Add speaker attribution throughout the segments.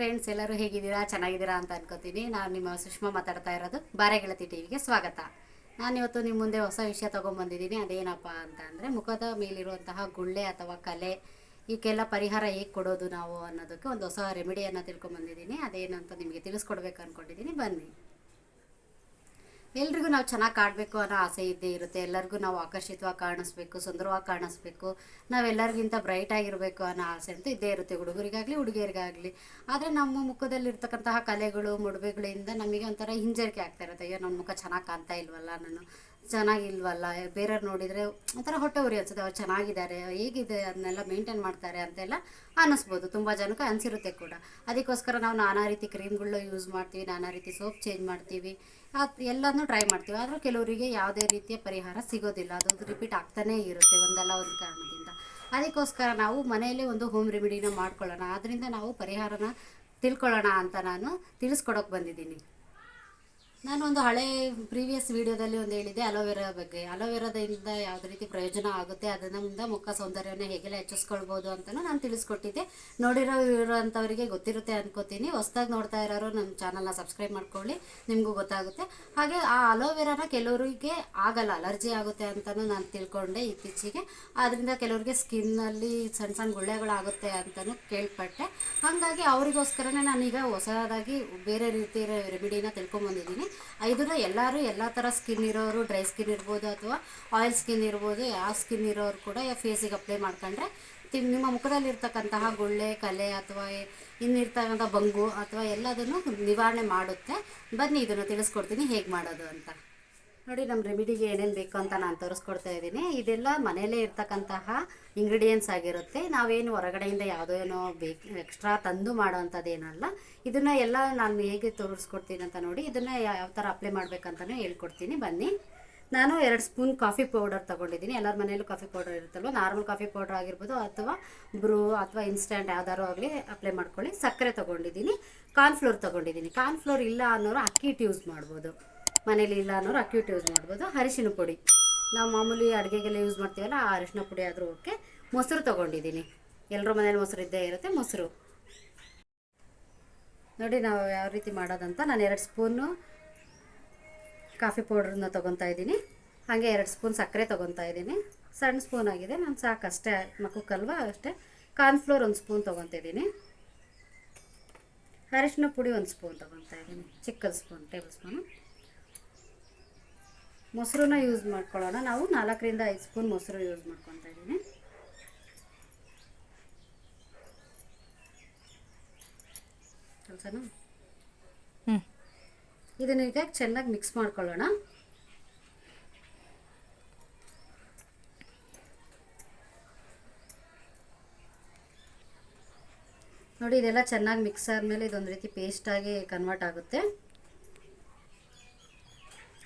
Speaker 1: Friends ಎಲ್ಲರೂ ಹೇಗಿದ್ದೀರಾ? ಚೆನ್ನಾಗಿದ್ದೀರಾ ಅಂತ ಅನ್ಕೋತೀನಿ. ನಾನು ನಿಮ್ಮ ಸುಷ್ಮಾ ಮಾತಾಡ್ತಾ ಇರೋದು. ಬಾರೆ ಗೆಳತಿ ಟಿವಿಗೆ ಸ್ವಾಗತ. ನಾನು ಇವತ್ತು ನಿಮ್ಮ ಮುಂದೆ ಹೊಸ ವಿಷಯ ತೊಗೊಂಬಂದಿದ್ದೀನಿ. ಅದೇನಪ್ಪ ಅಂತ ಅಂದರೆ, ಮುಖದ ಮೇಲಿರುವಂತಹ ಗುಳ್ಳೆ ಅಥವಾ ಕಲೆ ಇವಕ್ಕೆಲ್ಲ ಪರಿಹಾರ ಹೇಗೆ ಕೊಡೋದು ನಾವು ಅನ್ನೋದಕ್ಕೆ ಒಂದು ಹೊಸ ರೆಮಿಡಿಯನ್ನು ತಿಳ್ಕೊಂಬಂದಿದ್ದೀನಿ. ಅದೇನಂತ ನಿಮಗೆ ತಿಳಿಸ್ಕೊಡ್ಬೇಕು ಅಂದ್ಕೊಂಡಿದ್ದೀನಿ ಬನ್ನಿ. ಎಲ್ರಿಗೂ ನಾವು ಚೆನ್ನಾಗಿ ಕಾಡಬೇಕು ಅನ್ನೋ ಆಸೆ ಇದ್ದೇ ಇರುತ್ತೆ. ಎಲ್ಲರಿಗೂ ನಾವು ಆಕರ್ಷಿತವಾಗಿ ಕಾಣಿಸ್ಬೇಕು, ಸುಂದರವಾಗಿ ಕಾಣಿಸ್ಬೇಕು ನಾವೆಲ್ಲರಿಗಿಂತ ಬ್ರೈಟ್ ಆಗಿರಬೇಕು ಅನ್ನೋ ಆಸೆ ಅಂತೂ ಇದ್ದೇ ಇರುತ್ತೆ ಹುಡುಗರಿಗಾಗಲಿ, ಹುಡುಗಿಯರಿಗಾಗಲಿ. ಆದರೆ ನಮ್ಮ ಮುಖದಲ್ಲಿರ್ತಕ್ಕಂತಹ ಕಲೆಗಳು ಮೊಡವೆಗಳಿಂದ ನಮಗೆ ಒಂಥರ ಹಿಂಜರಿಕೆ ಆಗ್ತಾ ಇರುತ್ತೆ. ಅಯ್ಯೋ ನನ್ನ ಮುಖ ಚೆನ್ನಾಗಿ ಕಾಣ್ತಾ ಇಲ್ವಲ್ಲ ನಾನು. ಚೆನ್ನಾಗಿಲ್ವಲ್ಲ? ಬೇರೆಯವ್ರು ನೋಡಿದರೆ ಒಂಥರ ಹೊಟ್ಟೆ ಉರಿ ಅನ್ಸುತ್ತೆ ಅವ್ರು ಚೆನ್ನಾಗಿದ್ದಾರೆ, ಹೇಗಿದೆ, ಅದನ್ನೆಲ್ಲ ಮೇಂಟೈನ್ ಮಾಡ್ತಾರೆ ಅಂತೆಲ್ಲ ಅನ್ನಿಸ್ಬೋದು. ತುಂಬ ಜನಕ್ಕೆ ಅನಿಸಿರುತ್ತೆ ಕೂಡ. ಅದಕ್ಕೋಸ್ಕರ ನಾವು ನಾನಾ ರೀತಿ ಕ್ರೀಮ್ಗಳನ್ನ ಯೂಸ್ ಮಾಡ್ತೀವಿ, ನಾನಾ ರೀತಿ ಸೋಪ್ ಚೇಂಜ್ ಮಾಡ್ತೀವಿ. ಅದು ಎಲ್ಲನೂ ಟ್ರೈ ಮಾಡ್ತೀವಿ. ಆದರೂ ಕೆಲವರಿಗೆ ಯಾವುದೇ ರೀತಿಯ ಪರಿಹಾರ ಸಿಗೋದಿಲ್ಲ. ಅದೊಂದು ರಿಪೀಟ್ ಆಗ್ತಾನೇ ಇರುತ್ತೆ ಒಂದಲ್ಲ ಒಂದು ಕಾರಣದಿಂದ. ಅದಕ್ಕೋಸ್ಕರ ನಾವು ಮನೆಯಲ್ಲೇ ಒಂದು ಹೋಮ್ ರೆಮಿಡಿನ ಮಾಡ್ಕೊಳ್ಳೋಣ. ಅದರಿಂದ ನಾವು ಪರಿಹಾರನ ತಿಳ್ಕೊಳ್ಳೋಣ ಅಂತ ನಾನು ತಿಳಿಸ್ಕೊಡೋಕೆ ಬಂದಿದ್ದೀನಿ. ನಾನು ಒಂದು ಹಳೆ ಪ್ರೀವಿಯಸ್ ವಿಡಿಯೋದಲ್ಲಿ ಒಂದು ಹೇಳಿದೆ ಅಲೋವೆರಾ ಬಗ್ಗೆ. ಅಲೋವೆರಾದಿಂದ ಯಾವುದೇ ರೀತಿ ಪ್ರಯೋಜನ ಆಗುತ್ತೆ ಅದರಿಂದ ಮುಖ ಸೌಂದರ್ಯವನ್ನು ಹೇಗೆಲ್ಲ ಹೆಚ್ಚಿಸ್ಕೊಳ್ಬೋದು ಅಂತಲೂ ನಾನು ತಿಳಿಸ್ಕೊಟ್ಟಿದ್ದೆ. ನೋಡಿರೋ ಇರೋಂಥವರಿಗೆ ಗೊತ್ತಿರುತ್ತೆ ಅನ್ಕೋತೀನಿ. ಹೊಸ್ದಾಗಿ ನೋಡ್ತಾ ಇರೋರು ನಮ್ಮ ಚಾನಲ್ನ ಸಬ್ಸ್ಕ್ರೈಬ್ ಮಾಡ್ಕೊಳ್ಳಿ, ನಿಮಗೂ ಗೊತ್ತಾಗುತ್ತೆ. ಹಾಗೆ ಆ ಅಲೋವೆರಾನ ಕೆಲವರಿಗೆ ಆಗಲ್ಲ, ಅಲರ್ಜಿ ಆಗುತ್ತೆ ಅಂತಲೂ ನಾನು ತಿಳ್ಕೊಂಡೆ ಇತ್ತೀಚೆಗೆ. ಅದರಿಂದ ಕೆಲವರಿಗೆ ಸ್ಕಿನ್ನಲ್ಲಿ ಸಣ್ಣ ಸಣ್ಣ ಗುಳ್ಳೆಗಳಾಗುತ್ತೆ ಅಂತಲೂ ಕೇಳ್ಪಟ್ಟೆ. ಹಾಗಾಗಿ ಅವರಿಗೋಸ್ಕರನೇ ನಾನೀಗ ಹೊಸದಾಗಿ ಬೇರೆ ರೀತಿಯ ರೆಮಿಡಿನ ತಿಳ್ಕೊಂಬಂದಿದ್ದೀನಿ. ಇದನ್ನು ಎಲ್ಲರೂ ಎಲ್ಲ ಥರ ಸ್ಕಿನ್ ಇರೋರು ಡ್ರೈ ಸ್ಕಿನ್ ಇರ್ಬೋದು ಅಥವಾ ಆಯಿಲ್ ಸ್ಕಿನ್ ಇರ್ಬೋದು, ಯಾವ ಸ್ಕಿನ್ ಇರೋರು ಕೂಡ ಫೇಸಿಗೆ ಅಪ್ಲೈ ಮಾಡ್ಕೊಂಡ್ರೆ ನಿಮ್ಮ ಮುಖದಲ್ಲಿರ್ತಕ್ಕಂತಹ ಗುಳ್ಳೆ, ಕಲೆ ಅಥವಾ ಇನ್ನಿರ್ತಕ್ಕಂಥ ಬಂಗು ಅಥವಾ ಎಲ್ಲದನ್ನು ನಿವಾರಣೆ ಮಾಡುತ್ತೆ. ಬನ್ನಿ, ಇದನ್ನು ತಿಳಿಸ್ಕೊಡ್ತೀನಿ ಹೇಗೆ ಮಾಡೋದು ಅಂತ. ನೋಡಿ ನಮ್ಮ ರೆಮಿಡಿಗೆ ಏನೇನು ಬೇಕು ಅಂತ ನಾನು ತೋರಿಸ್ಕೊಡ್ತಾ ಇದ್ದೀನಿ. ಇದೆಲ್ಲ ಮನೆಯಲ್ಲೇ ಇರ್ತಕ್ಕಂತಹ ಇಂಗ್ರೀಡಿಯೆಂಟ್ಸ್ ಆಗಿರುತ್ತೆ. ನಾವೇನು ಹೊರಗಡೆಯಿಂದ ಯಾವುದೋ ಏನೋ ಬೇಕು ಎಕ್ಸ್ಟ್ರಾ ತಂದು ಮಾಡೋವಂಥದ್ದೇನಲ್ಲ, ಇದನ್ನು ಎಲ್ಲ ನಾನು ಹೇಗೆ ತೋರಿಸ್ಕೊಡ್ತೀನಿ ಅಂತ ನೋಡಿ, ಇದನ್ನು ಯಾವ ಥರ ಅಪ್ಲೈ ಮಾಡ್ಬೇಕಂತಲೂ ಹೇಳ್ಕೊಡ್ತೀನಿ. ಬನ್ನಿ. ನಾನು ಎರಡು ಸ್ಪೂನ್ ಕಾಫಿ ಪೌಡರ್ ತೊಗೊಂಡಿದ್ದೀನಿ. ಎಲ್ಲರ ಮನೆಯಲ್ಲೂ ಕಾಫಿ ಪೌಡರ್ ಇರುತ್ತಲ್ವ? ನಾರ್ಮಲ್ ಕಾಫಿ ಪೌಡರ್ ಆಗಿರ್ಬೋದು, ಅಥವಾ ಬ್ರೂ, ಅಥವಾ ಇನ್ಸ್ಟಂಟ್ ಯಾವ್ದಾದ್ರು ಆಗಲಿ ಅಪ್ಲೈ ಮಾಡ್ಕೊಳ್ಳಿ. ಸಕ್ಕರೆ ತೊಗೊಂಡಿದ್ದೀನಿ. ಕಾರ್ನ್ಫ್ಲೋರ್ ತೊಗೊಂಡಿದ್ದೀನಿ. ಕಾರ್ನ್ಫ್ಲೋರ್ ಇಲ್ಲ ಅನ್ನೋರು ಅಕ್ಕಿ ಹಿಟ್ಟು ಯೂಸ್ ಮಾಡ್ಬೋದು. ಮನೇಲಿ ಇಲ್ಲ ಅನ್ನೋರು ಅಕ್ಯೂಟ್ ಯೂಸ್ ಮಾಡ್ಬೋದು. ಅರಿಶಿನ ಪುಡಿ. ನಾವು ಮಾಮೂಲಿ ಅಡುಗೆಗೆಲ್ಲ ಯೂಸ್ ಮಾಡ್ತೀವಲ್ಲ, ಆ ಅರಿಶಿನ ಪುಡಿ ಆದರೂ ಓಕೆ ಮೊಸರು ತೊಗೊಂಡಿದ್ದೀನಿ. ಎಲ್ಲರ ಮನೇಲಿ ಮೊಸರು ಇದ್ದೇ ಇರುತ್ತೆ, ಮೊಸರು. ನೋಡಿ ನಾವು ಯಾವ ರೀತಿ ಮಾಡೋದಂತ. ನಾನು ಎರಡು ಸ್ಪೂನು ಕಾಫಿ ಪೌಡ್ರನ್ನ ತೊಗೊತಾ ಇದ್ದೀನಿ. ಹಾಗೆ ಎರಡು ಸ್ಪೂನ್ ಸಕ್ಕರೆ ತೊಗೊತಾ ಇದ್ದೀನಿ. ಸಣ್ಣ ಸ್ಪೂನ್ ಆಗಿದೆ, ನಾನು ಸಾಕಷ್ಟೇ ಮಕ್ಕಳಲ್ವ ಅಷ್ಟೇ. ಕಾರ್ನ್ಫ್ಲೋರ್ ಒಂದು ಸ್ಪೂನ್ ತೊಗೊತಿದ್ದೀನಿ ಅರಿಶಿನ ಪುಡಿ ಒಂದು ಸ್ಪೂನ್ ತೊಗೊತಾ ಇದ್ದೀನಿ. ಚಿಕ್ಕದ ಸ್ಪೂನ್ ಟೇಬಲ್ ಸ್ಪೂನು ಮೊಸರನ್ನ ಯೂಸ್ ಮಾಡ್ಕೊಳ್ಳೋಣ. ನಾವು ನಾಲ್ಕರಿಂದ ಐದು ಸ್ಪೂನ್ ಮೊಸರು ಯೂಸ್ ಮಾಡ್ಕೊತಾ ಇದ್ದೀನಿ. ಕೆಲಸನಾ. ಇದನ್ನ ಈಗ ಚೆನ್ನಾಗಿ ಮಿಕ್ಸ್ ಮಾಡ್ಕೊಳ್ಳೋಣ. ನೋಡಿ ಇದೆಲ್ಲ ಚೆನ್ನಾಗಿ ಮಿಕ್ಸ್ ಆದಮೇಲೆ ಇದೊಂದು ರೀತಿ ಪೇಸ್ಟಾಗಿ ಕನ್ವರ್ಟ್ ಆಗುತ್ತೆ.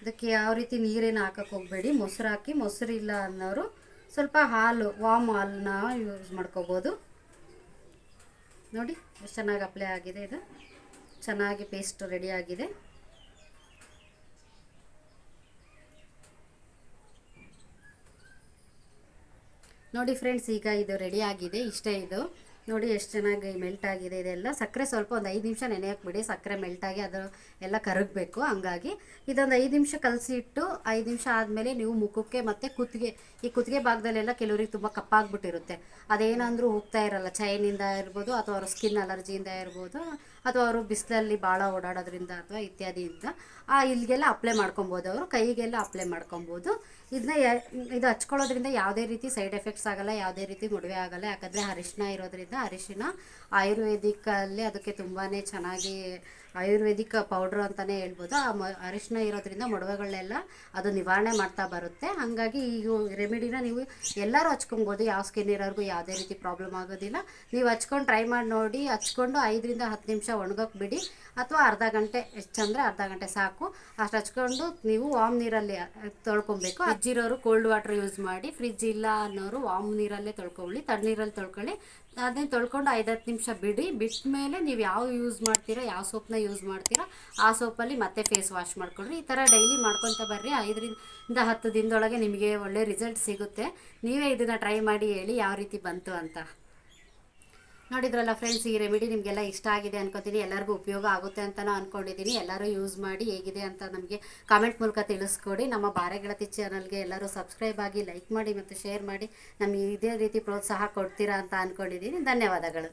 Speaker 1: ಅದಕ್ಕೆ ಯಾವ ರೀತಿ ನೀರೇನು ಹಾಕಕ್ಕೆ ಹೋಗಬೇಡಿ. ಮೊಸರು ಹಾಕಿ ಮೊಸರಿಲ್ಲ ಅನ್ನೋರು ಸ್ವಲ್ಪ ಹಾಲು, ವಾಮ್ ಹಾಲನ್ನ ಯೂಸ್ ಮಾಡ್ಕೋಬೋದು. ನೋಡಿ, ಎಷ್ಟು ಚೆನ್ನಾಗಿ ಅಪ್ಲೈ ಆಗಿದೆ ಇದು. ಚೆನ್ನಾಗಿ ಪೇಸ್ಟ್ ರೆಡಿ ಆಗಿದೆ. ನೋಡಿ ಫ್ರೆಂಡ್ಸ್ ಈಗ ಇದು ರೆಡಿ ಆಗಿದೆ, ಇಷ್ಟೇ ಇದು. ನೋಡಿ ಎಷ್ಟು ಚೆನ್ನಾಗಿ ಮೆಲ್ಟ್ ಆಗಿದೆ ಇದೆಲ್ಲ. ಸಕ್ಕರೆ ಸ್ವಲ್ಪ ಒಂದು ಐದು ನಿಮಿಷ ನೆನೆ ಹಾಕ್ಬಿಡಿ ಸಕ್ಕರೆ ಮೆಲ್ಟ್ ಆಗಿ ಅದು ಎಲ್ಲ ಕರಗಬೇಕು. ಹಂಗಾಗಿ ಇದೊಂದು ಐದು ನಿಮಿಷ ಕಲಸಿ ಇಟ್ಟು ಐದು ನಿಮಿಷ ಆದಮೇಲೆ ನೀವು ಮುಖಕ್ಕೆ ಮತ್ತು ಕುತ್ತಿಗೆ, ಈ ಕುತ್ತಿಗೆ ಭಾಗದಲ್ಲೆಲ್ಲ ಕೆಲವರಿಗೆ ತುಂಬ ಕಪ್ಪಾಗ್ಬಿಟ್ಟಿರುತ್ತೆ. ಅದೇನಂದ್ರೂ ಹೋಗ್ತಾ ಇರಲ್ಲ. ಚೈನಿಂದ ಇರ್ಬೋದು ಅಥವಾ ಅವ್ರ ಸ್ಕಿನ್ ಅಲರ್ಜಿಯಿಂದ ಇರ್ಬೋದು. ಅಥವಾ ಅವರು ಬಿಸಿಲಲ್ಲಿ ಭಾಳ ಓಡಾಡೋದ್ರಿಂದ ಅಥವಾ ಇತ್ಯಾದಿಯಿಂದ, ಆ ಇಲ್ಲಿಗೆಲ್ಲ ಅಪ್ಲೈ ಮಾಡ್ಕೊಬೋದು ಅವರು, ಕೈಗೆಲ್ಲ ಅಪ್ಲೈ ಮಾಡ್ಕೊಬೋದು. ಇದನ್ನ ಇದು ಹಚ್ಕೊಳ್ಳೋದ್ರಿಂದ ಯಾವುದೇ ರೀತಿ ಸೈಡ್ ಎಫೆಕ್ಟ್ಸ್ ಆಗಲ್ಲ, ಯಾವುದೇ ರೀತಿ ಮೊಡವೆ ಆಗಲ್ಲ. ಯಾಕಂದರೆ ಅರಿಶಿನ ಇರೋದ್ರಿಂದ ಅರಿಶಿನ ಆಯುರ್ವೇದಿಕಲ್ಲಿ ಅದಕ್ಕೆ ತುಂಬಾ ಚೆನ್ನಾಗಿ ಆಯುರ್ವೇದಿಕ್ ಪೌಡ್ರ್ ಅಂತಲೇ ಹೇಳ್ಬೋದು. ಆ ಮ ಅರಿಶಿನ ಇರೋದ್ರಿಂದ ಮೊಡವೆಗಳನ್ನೆಲ್ಲ ಅದು ನಿವಾರಣೆ ಮಾಡ್ತಾ ಬರುತ್ತೆ. ಹಾಗಾಗಿ ಈ ರೆಮಿಡಿನ ನೀವು ಎಲ್ಲರೂ ಹಚ್ಕೊಬೋದು. ಯಾವ ಸ್ಕಿನ್ ಇರೋರಿಗೂ ಯಾವುದೇ ರೀತಿ ಪ್ರಾಬ್ಲಮ್ ಆಗೋದಿಲ್ಲ. ನೀವು ಹಚ್ಕೊಂಡು ಟ್ರೈ ಮಾಡಿ ನೋಡಿ, ಹಚ್ಕೊಂಡು ಐದರಿಂದ ಹತ್ತು ನಿಮಿಷ ಒಣಗೋಕೆ ಬಿಡಿ. ಅಥವಾ ಅರ್ಧ ಗಂಟೆ ಹೆಚ್ಚಂದರೆ ಅರ್ಧ ಗಂಟೆ ಸಾಕು. ಅಷ್ಟು ಹಚ್ಕೊಂಡು ನೀವು ವಾಮ್ ನೀರಲ್ಲಿ ತೊಳ್ಕೊಬೇಕು. ಅಜ್ಜಿರೋರು ಕೋಲ್ಡ್ ವಾಟರ್ ಯೂಸ್ ಮಾಡಿ ಫ್ರಿಜ್ ಇಲ್ಲ ಅನ್ನೋರು ವಾಮ್ ನೀರಲ್ಲೇ ತೊಳ್ಕೊಳ್ಳಿ, ತಣ್ಣೀರಲ್ಲಿ ತೊಳ್ಕೊಳ್ಳಿ. ಅದನ್ನ ತೊಳ್ಕೊಂಡು ಐದು ಹತ್ತು ನಿಮಿಷ ಬಿಡಿ. ಬಿಟ್ಟ ಮೇಲೆ ನೀವು ಯಾವ ಯೂಸ್ ಮಾಡ್ತೀರಾ, ಯಾವ ಸೋಪ್ನ ಯೂಸ್ ಮಾಡ್ತೀರಾ, ಆ ಸೋಪಲ್ಲಿ ಮತ್ತೆ ಫೇಸ್ ವಾಶ್ ಮಾಡ್ಕೊಳ್ರಿ. ಈ ಥರ ಡೈಲಿ ಮಾಡ್ಕೊತ ಬರ್ರಿ. ಐದರಿಂದ ಹತ್ತು ದಿನದೊಳಗೆ ನಿಮಗೆ ಒಳ್ಳೆ ರಿಸಲ್ಟ್ ಸಿಗುತ್ತೆ. ನೀವೇ ಇದನ್ನು ಟ್ರೈ ಮಾಡಿ ಹೇಳಿ ಯಾವ ರೀತಿ ಬಂತು ಅಂತ. ನೋಡಿದ್ರಲ್ಲ ಫ್ರೆಂಡ್ಸ್ ಈ ರೆಮಿಡಿ ನಿಮಗೆಲ್ಲ ಇಷ್ಟ ಆಗಿದೆ ಅನ್ಕೋತೀನಿ. ಎಲ್ಲರಿಗೂ ಉಪಯೋಗ ಆಗುತ್ತೆ ಅಂತಲೂ ಅಂದ್ಕೊಂಡಿದ್ದೀನಿ ಎಲ್ಲರೂ ಯೂಸ್ ಮಾಡಿ ಹೇಗಿದೆ ಅಂತ ನಮಗೆ ಕಾಮೆಂಟ್ ಮೂಲಕ ತಿಳಿಸ್ಕೊಡಿ. ನಮ್ಮ ಬಾರೆ ಗೆಳತಿ ಚಾನಲ್ಗೆ ಎಲ್ಲರೂ ಸಬ್ಸ್ಕ್ರೈಬ್ ಆಗಿ ಲೈಕ್ ಮಾಡಿ ಮತ್ತು ಶೇರ್ ಮಾಡಿ. ನಮಗೆ ಇದೇ ರೀತಿ ಪ್ರೋತ್ಸಾಹ ಕೊಡ್ತೀರಾ ಅಂತ ಅಂದ್ಕೊಂಡಿದ್ದೀನಿ ಧನ್ಯವಾದಗಳು.